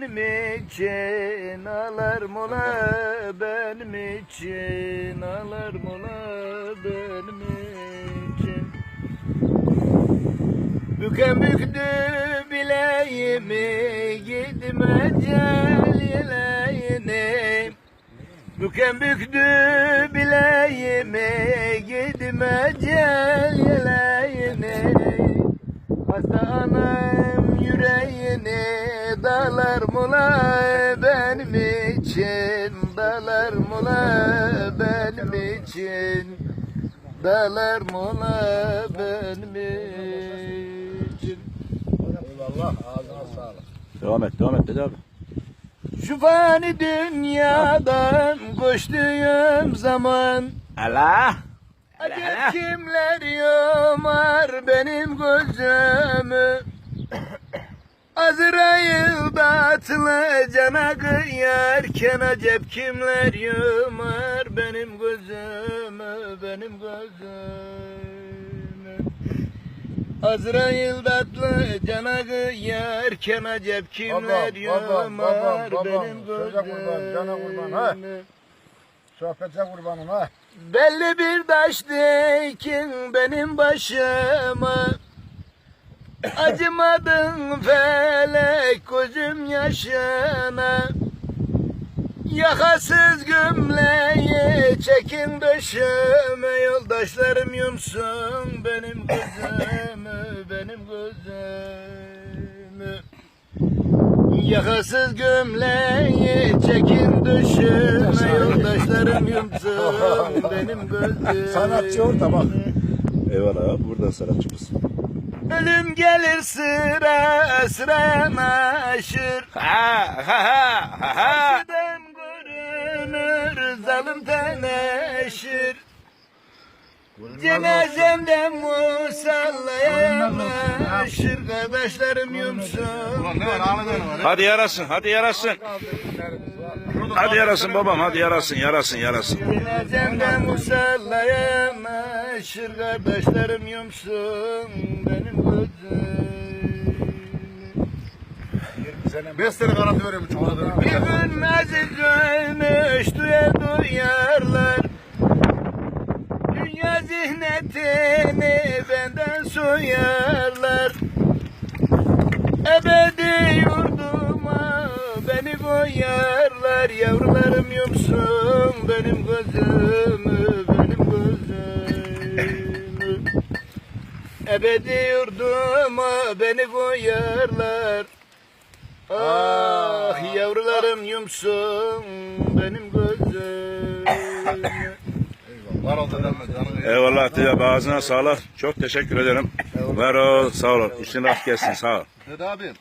benim için? Ağlar mola benim için? Ağlar mola benim için? Büken büktü bileğimi Gittim ecel yeleğine Büken büktü bileğimi Gittim ecel yeleğine Hasta anam Mola benim için Dağlar mola benim için Dağlar mola benim için Eyvallah ağzına sağlık. Devam et, devam et Dede abi. Şu fani dünyadan koştuğum zaman Allah! Acep kimler yomar benim gözümü Azrail datlı cana kıyarken acep kimler yomar benim gözümü benim gözümü Azrail datlı cana kıyarken acep kimler babam. benim Söze kurban, cana kurban, ha? gözümü Sohbete kurbanım ha. Belli bir taş dikin benim başıma Acımadın felek gözüm yaşına Yakasız gömleği çekin döşüme Yoldaşlarım yumsun benim gözümü Benim gözümü Yakasız gömleği çekin döşüme Yoldaşlarım yumsun benim gözümü Sanatçı orada bak. Eyvallah abi, buradan sanatçımız. Ölüm gelir sıra sıra naşır. Ha ha ha ha ha! Karşıdan görünür zalim teneşir. Cenazemden musallaya yanaşır Kardeşlerim yumsun. Hadi yarasın, hadi yarasın. Hadi yarasın babam, hadi yarasın, yarasın, yarasın. Cenazemden musallaya yanaşır Kardeşlerim yumsun benim gözüm Beş sene garanti veriyorum çocuklara. Bir gün aziz ölmüş duya duyarlar. Dünya zihnetini benden soyarlar. Ebedi yurduma beni koyarlar. Yavrularım yumsun benim gözümü Ebedi yurduma beni koyarlar Ah yavrularım yumsun benim gözümü Var denme canım. Eyvallah abi, ağzına sağlık. Çok teşekkür ederim. Ver ol, sağ ol. İşin rast gelsin, sağ ol. Dede abi